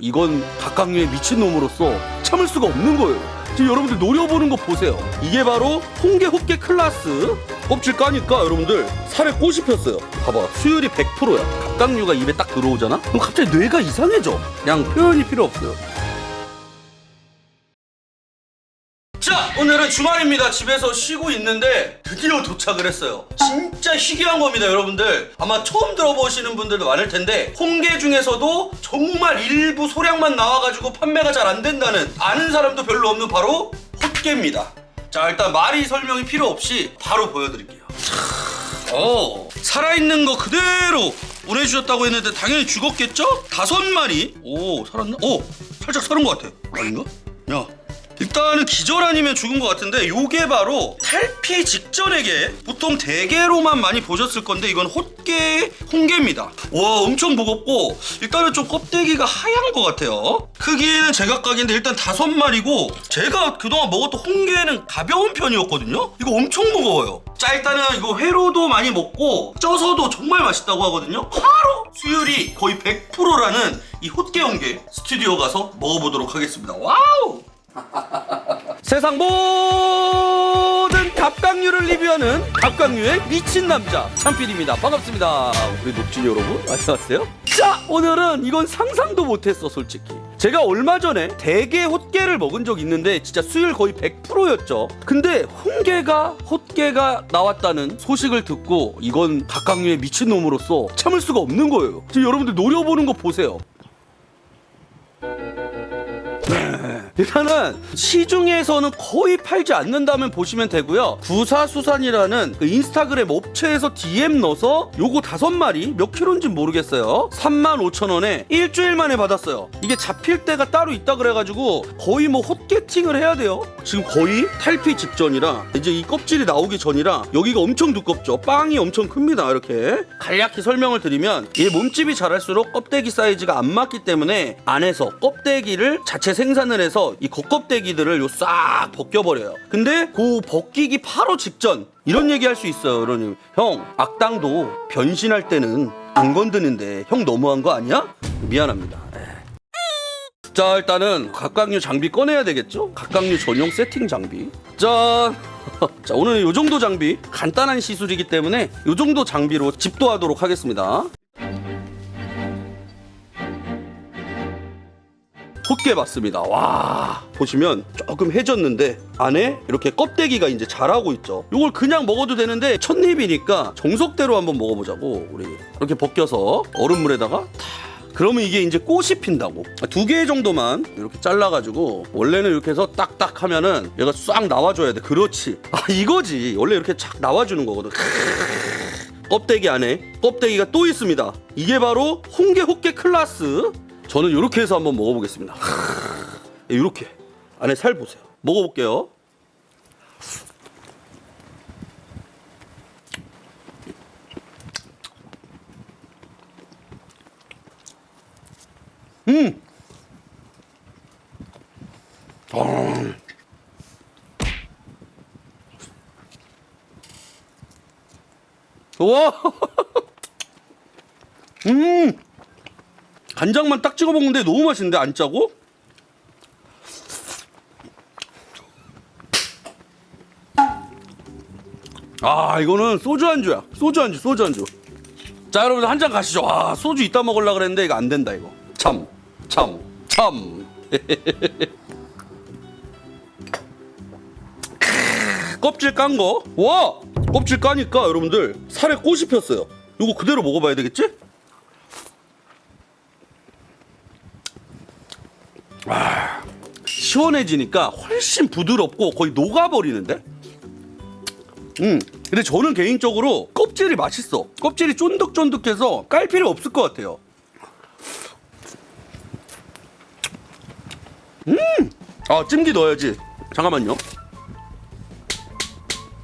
이건 각각류의 미친놈으로서 참을 수가 없는 거예요. 지금 여러분들 노려보는 거 보세요. 이게 바로 홍게 호깨 클라스 껍질 까니까 여러분들 살에 꽃이 폈어요. 봐봐 수율이 100%야. 각각류가 입에 딱 들어오잖아? 그럼 갑자기 뇌가 이상해져. 그냥 표현이 필요 없어요. 주말입니다. 집에서 쉬고 있는데 드디어 도착을 했어요. 진짜 희귀한 겁니다 여러분들. 아마 처음 들어보시는 분들도 많을 텐데 홍게 중에서도 정말 일부 소량만 나와가지고 판매가 잘 안 된다는 아는 사람도 별로 없는 바로 헛개입니다. 자 일단 말이 설명이 필요 없이 바로 보여드릴게요. 어 살아있는 거 그대로 보내주셨다고 했는데 당연히 죽었겠죠? 다섯 마리? 오 살았나? 오 살짝 살은 것 같아. 아닌가? 야 일단은 기절 아니면 죽은 것 같은데 요게 바로 탈피 직전에게 보통 대게로만 많이 보셨을 건데 이건 헛개 홍게입니다. 와 엄청 무겁고 일단은 좀 껍데기가 하얀 것 같아요. 크기는 제각각인데 일단 다섯 마리고 제가 그동안 먹었던 홍게는 가벼운 편이었거든요. 이거 엄청 무거워요. 자 일단은 이거 회로도 많이 먹고 쪄서도 정말 맛있다고 하거든요. 바로 수율이 거의 100%라는 이 헛개 홍게 스튜디오 가서 먹어보도록 하겠습니다. 와우 세상 모든 갑각류를 리뷰하는 갑각류의 미친 남자 참필입니다. 반갑습니다. 우리 녹진 여러분 안녕하세요. 자 오늘은 이건 상상도 못했어 솔직히. 제가 얼마 전에 대게 헛개를 먹은 적 있는데 진짜 수율 거의 100%였죠. 근데 홍게가 헛개가 나왔다는 소식을 듣고 이건 각각류의 미친 놈으로서 참을 수가 없는 거예요. 지금 여러분들 노려보는 거 보세요. 일단은 시중에서는 거의 팔지 않는다면 보시면 되고요. 구사수산이라는 그 인스타그램 업체에서 DM 넣어서 요거 다섯 마리 몇 킬로인지 모르겠어요. 3만 5천 원에 일주일 만에 받았어요. 이게 잡힐 때가 따로 있다 그래가지고 거의 뭐 헛게팅을 해야 돼요. 지금 거의 탈피 직전이라 이제 이 껍질이 나오기 전이라 여기가 엄청 두껍죠. 빵이 엄청 큽니다. 이렇게 간략히 설명을 드리면 이 몸집이 자랄수록 껍데기 사이즈가 안 맞기 때문에 안에서 껍데기를 자체 생산을 해서 이 겉껍데기들을 요 싹 벗겨버려요. 근데 그 벗기기 바로 직전 이런 얘기 할 수 있어요, 여러분. 형, 악당도 변신할 때는 안 건드는데 형 너무한 거 아니야? 미안합니다. 에. 자, 일단은 각각류 장비 꺼내야 되겠죠? 각각류 전용 세팅 장비. 자, 자 오늘 요 정도 장비 간단한 시술이기 때문에 요 정도 장비로 집도하도록 하겠습니다. 헛개 봤습니다. 와. 보시면 조금 해졌는데 안에 이렇게 껍데기가 이제 자라고 있죠. 이걸 그냥 먹어도 되는데 첫 입이니까 정석대로 한번 먹어보자고. 우리 이렇게 벗겨서 얼음물에다가 탁. 그러면 이게 이제 꽃이 핀다고. 두 개 정도만 이렇게 잘라가지고 원래는 이렇게 해서 딱딱 하면은 얘가 싹 나와줘야 돼. 그렇지. 아 이거지. 원래 이렇게 착 나와주는 거거든. 껍데기 안에 껍데기가 또 있습니다. 이게 바로 홍게 호깨 클라스 저는 이렇게 해서 한번 먹어보겠습니다 이렇게 안에 살 보세요 먹어볼게요 음. 아. 와. 음. 간장만 딱 찍어 먹는데 너무 맛있는데 안 짜고? 아 이거는 소주 안주야 소주 안주 소주 안주 자 여러분들 한 잔 가시죠 아 소주 이따 먹으려 그랬는데 이거 안 된다 이거 참 참, 참. 껍질 깐 거. 와! 껍질 까니까 여러분들 살에 꽃이 폈어요. 이거 그대로 먹어봐야 되겠지? 아, 시원해지니까 훨씬 부드럽고 거의 녹아버리는데? 음, 근데 저는 개인적으로 껍질이 맛있어. 껍질이 쫀득쫀득해서 깔 필요 없을 것 같아요. 아 찜기 넣어야지 잠깐만요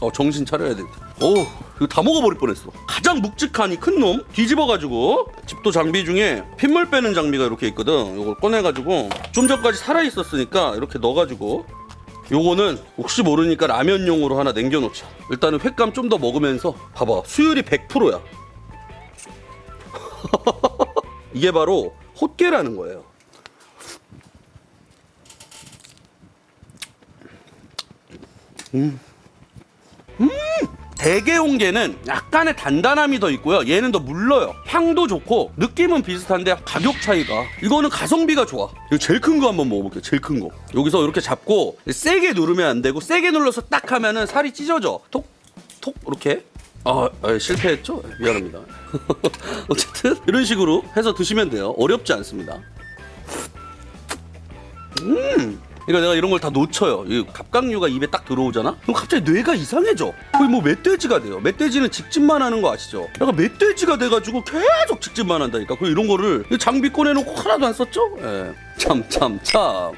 어 정신 차려야 돼 오 이거 다 먹어버릴 뻔했어. 가장 묵직하니 큰놈 뒤집어가지고 집도 장비 중에 핏물 빼는 장비가 이렇게 있거든. 이걸 꺼내가지고 좀 전까지 살아있었으니까 이렇게 넣어가지고 요거는 혹시 모르니까 라면용으로 하나 냉겨놓자. 일단은 횟감 좀 더 먹으면서 봐봐. 수율이 100%야. 이게 바로 호깨라는 거예요. 음. 음! 대게 홍게는 약간의 단단함이 더 있고요. 얘는 더 물러요. 향도 좋고 느낌은 비슷한데 가격 차이가 이거는 가성비가 좋아. 이거 제일 큰 거 한번 먹어볼게요. 제일 큰 거. 여기서 이렇게 잡고 세게 누르면 안 되고 세게 눌러서 딱 하면은 살이 찢어져. 톡, 톡 이렇게. 아, 아, 실패했죠? 미안합니다. 어쨌든 이런 식으로 해서 드시면 돼요. 어렵지 않습니다. 그러니까 내가 이런 걸 다 놓쳐요. 이 갑각류가 입에 딱 들어오잖아? 그럼 갑자기 뇌가 이상해져. 거의 뭐 멧돼지가 돼요. 멧돼지는 직진만 하는 거 아시죠? 약간 멧돼지가 돼가지고 계속 직진만 한다니까. 그 이런 거를 장비 꺼내놓고 하나도 안 썼죠? 예. 참, 참, 참.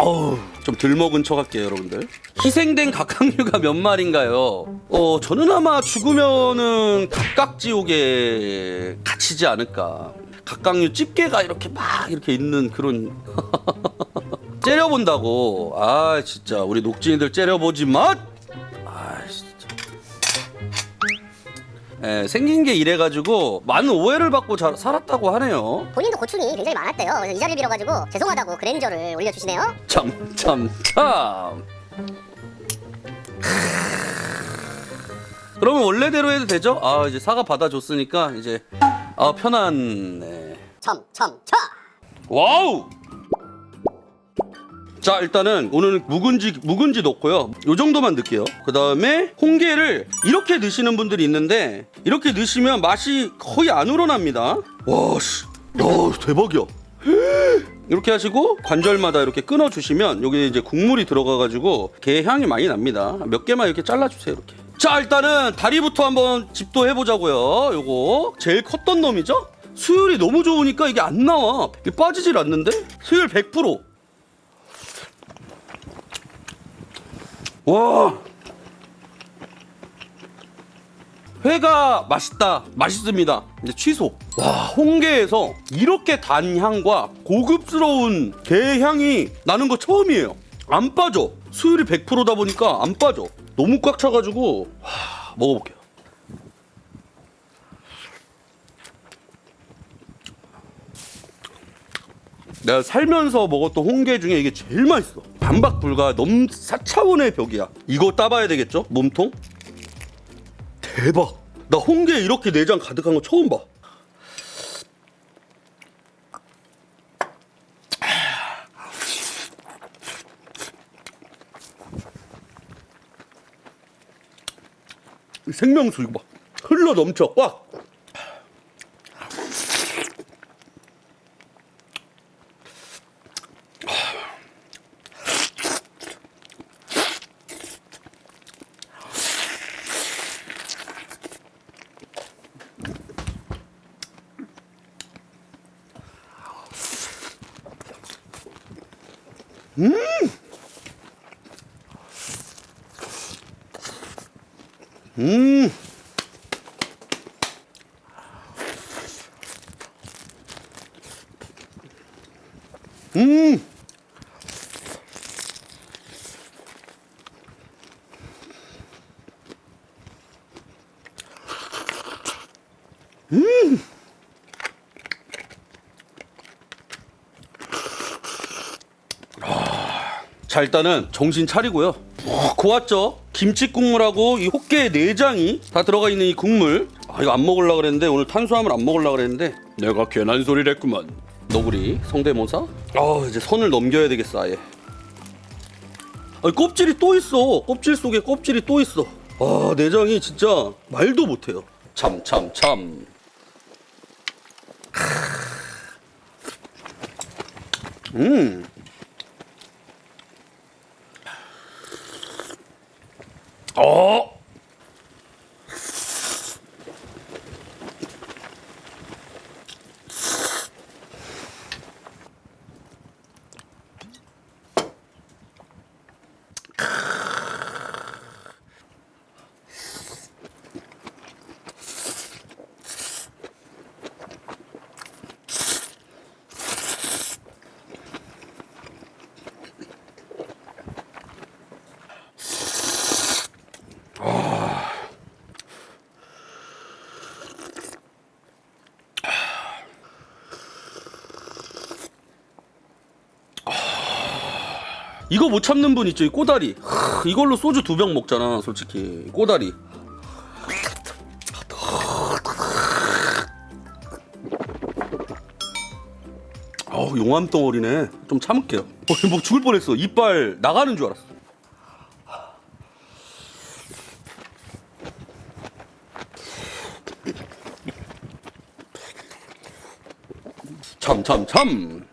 어우, 좀덜 먹은 척 할게요, 여러분들. 희생된 각각류가 몇 마리인가요? 어, 저는 아마 죽으면은 각각지옥에 갇히지 않을까. 각각류 집게가 이렇게 막 이렇게 있는 그런. 째려본다고. 아, 진짜. 우리 녹진이들 째려보지 마! 아, 진짜. 예, 생긴 게 이래가지고 많은 오해를 받고 자, 살았다고 하네요. 본인도 고충이 굉장히 많았대요. 그래서 이 자리를 빌어가지고 죄송하다고 그랜저를 올려주시네요. 참, 참, 참. 그러면 원래대로 해도 되죠? 아, 이제 사과 받아줬으니까 이제 아 편안해. 첨, 첨, 쳐! 와우! 자 일단은 오늘은 묵은지 묵은지 넣고요. 요 정도만 넣을게요. 그 다음에 홍게를 이렇게 넣으시는 분들이 있는데 이렇게 넣으시면 맛이 거의 안 우러납니다. 와 씨, 야 대박이야. 이렇게 하시고 관절마다 이렇게 끊어 주시면 여기 이제 국물이 들어가 가지고 게 향이 많이 납니다. 몇 개만 이렇게 잘라 주세요 이렇게. 자 일단은 다리부터 한번 집도 해 보자고요. 요거 제일 컸던 놈이죠. 수율이 너무 좋으니까 이게 안 나와. 이게 빠지질 않는데 수율 100%. 와. 회가 맛있다 맛있습니다 이제 취소 와 홍게에서 이렇게 단 향과 고급스러운 게 향이 나는 거 처음이에요 안 빠져 수율이 100%다 보니까 안 빠져 너무 꽉 차가지고 와, 먹어볼게요. 내가 살면서 먹었던 홍게 중에 이게 제일 맛있어. 반박 불가 너무 4차원의 벽이야. 이거 따봐야 되겠죠? 몸통? 대박. 나 홍게 이렇게 내장 가득한 거 처음 봐. 생명수 이거 봐. 흘러 넘쳐 꽉. 음. 음. 자 일단은 정신 차리고요. 와, 고왔죠? 김치 국물하고 이 호깨 내장이 다 들어가 있는 이 국물. 아 이거 안 먹으려 그랬는데 오늘 탄수화물 안 먹으려 그랬는데 내가 괜한 소리를 했구만. 너구리 성대모사? 아 이제 선을 넘겨야 되겠어 아예. 아 껍질이 또 있어. 껍질 속에 껍질이 또 있어. 아 내장이 진짜 말도 못해요. 참 참 참. 음. 어. 이거 못 참는 분 있죠? 이 꼬다리. 하, 이걸로 소주 두 병 먹잖아 솔직히. 꼬다리. 어 용암 덩어리네. 좀 참을게요. 어, 뭐 죽을 뻔했어. 이빨 나가는 줄 알았어. 참참 참.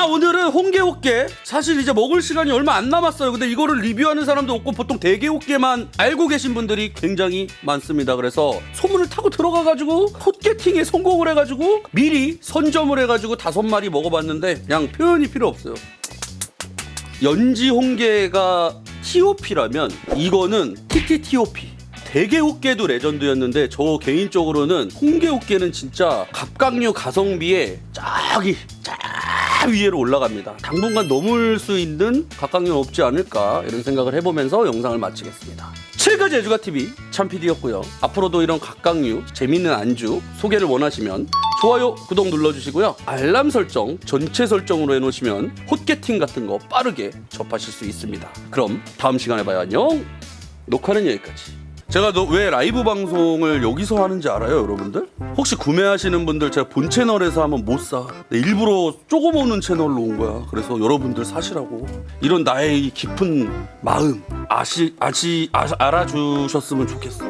자 오늘은 홍게호게 사실 이제 먹을 시간이 얼마 안 남았어요. 근데 이거를 리뷰하는 사람도 없고 보통 대게호게만 알고 계신 분들이 굉장히 많습니다. 그래서 소문을 타고 들어가가지고 헛게팅에 성공을 해가지고 미리 선점을 해가지고 다섯 마리 먹어봤는데 그냥 표현이 필요 없어요. 연지 홍게가 TOP라면 이거는 TTTOP 대게 호깨도 레전드였는데 저 개인적으로는 홍게 호깨는 진짜 갑각류 가성비에 저기 저 위에로 올라갑니다. 당분간 넘을 수 있는 각각류는 없지 않을까 이런 생각을 해보면서 영상을 마치겠습니다. 7가 제주가 TV 참PD였고요. 앞으로도 이런 각각류 재밌는 안주 소개를 원하시면 좋아요, 구독 눌러주시고요. 알람 설정 전체 설정으로 해놓으시면 헛게팅 같은 거 빠르게 접하실 수 있습니다. 그럼 다음 시간에 봐요. 안녕. 녹화는 여기까지. 제가 너 왜 라이브 방송을 여기서 하는지 알아요, 여러분들? 혹시 구매하시는 분들 제가 본 채널에서 하면 못 사. 네, 일부러 조금 오는 채널로 온 거야. 그래서 여러분들 사시라고. 이런 나의 이 깊은 마음 아시 아시 아, 알아주셨으면 좋겠어.